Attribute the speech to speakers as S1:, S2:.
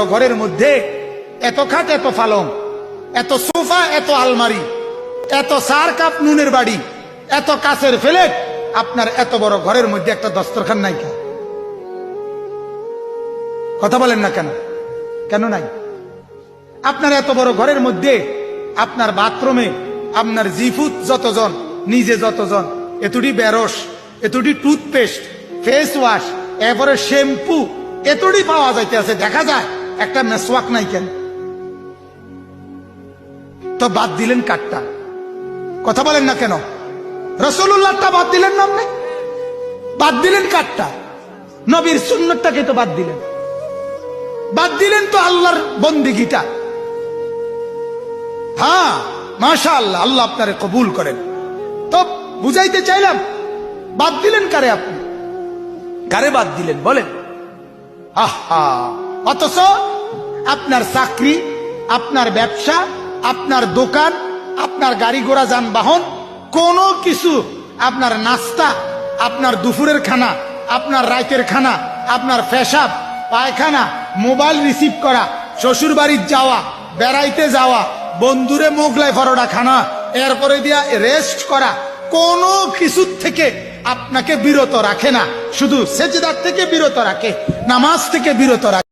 S1: বড় ঘরের মধ্যে এত খাট, এত ফালং, এত সোফা, এত আলমারি, এত সার কাপ নুনের বাড়ি, এত কাছের ফেলেট, আপনার এত বড় ঘরের মধ্যে একটা দস্তরখান নাই কেন? কথা বলেন না কেন? কেন নাই? আপনার এত বড় ঘরের মধ্যে আপনার বাথরুমে আপনার জিফুত যতজন, নিজে যতজন, এতটি বেরস, এতটি টুথপেস্ট ফেস ওয়াশ এরপরে শ্যাম্পু এতটি পাওয়া যাইতে আছে দেখা যায়। একটা মেসওয়াক নাই কেন? তো বাদ দিলেন কাঠটা কথা বলেন না কেন? রসুল্লাহটা বাদ দিলেন না আপনি? বাদ দিলেন কাঠটা নবীর সুন্নতটাকে তো বাদ দিলেন। বাদ দিলেন তো আল্লাহর বন্দিগিটা। হ্যাঁ মাশা আল্লাহ আল্লাহ আপনারে কবুল করেন। তো বুঝাইতে চাইলাম বাদ দিলেন কারে আপনি? কারে বাদ দিলেন বলেন। আহা! অথচ আপনার চাকরি, আপনার ব্যবসা, আপনার দোকান, আপনার গাড়ি ঘোড়া, যানবাহন, কোনো কিছু, আপনার নাস্তা, আপনার দুপুরের খানা, আপনার রাতের খানা, আপনার পেশাব, পায়খানা, মোবাইল রিসিভ করা শ্বশুর বাড়ির যাওয়া, বেড়াইতে যাওয়া, বন্ধুরে মোগলাই পরোটা খানা, এরপরে দিয়া রেস্ট করা, কোনো কিছু থেকে আপনাকে বিরত রাখে না। শুধু সেজদার থেকে বিরত রাখে, নামাজ থেকে বিরত রাখে।